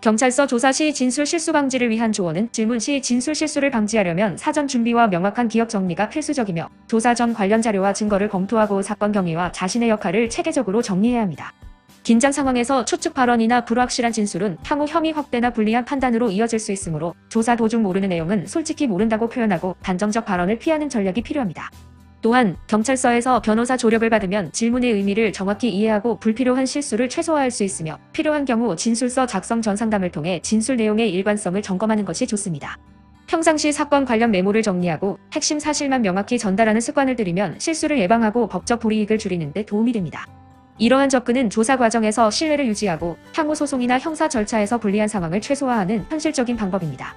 경찰서 조사 시 진술 실수 방지를 위한 조언은 질문 시 진술 실수를 방지하려면 사전 준비와 명확한 기억 정리가 필수적이며 조사 전 관련 자료와 증거를 검토하고 사건 경위와 자신의 역할을 체계적으로 정리해야 합니다. 긴장 상황에서 추측 발언이나 불확실한 진술은 향후 혐의 확대나 불리한 판단으로 이어질 수 있으므로 조사 도중 모르는 내용은 솔직히 모른다고 표현하고 단정적 발언을 피하는 전략이 필요합니다. 또한 경찰서에서 변호사 조력을 받으면 질문의 의미를 정확히 이해하고 불필요한 실수를 최소화할 수 있으며 필요한 경우 진술서 작성 전 상담을 통해 진술 내용의 일관성을 점검하는 것이 좋습니다. 평상시 사건 관련 메모를 정리하고 핵심 사실만 명확히 전달하는 습관을 들이면 실수를 예방하고 법적 불이익을 줄이는 데 도움이 됩니다. 이러한 접근은 조사 과정에서 신뢰를 유지하고 향후 소송이나 형사 절차에서 불리한 상황을 최소화하는 현실적인 방법입니다.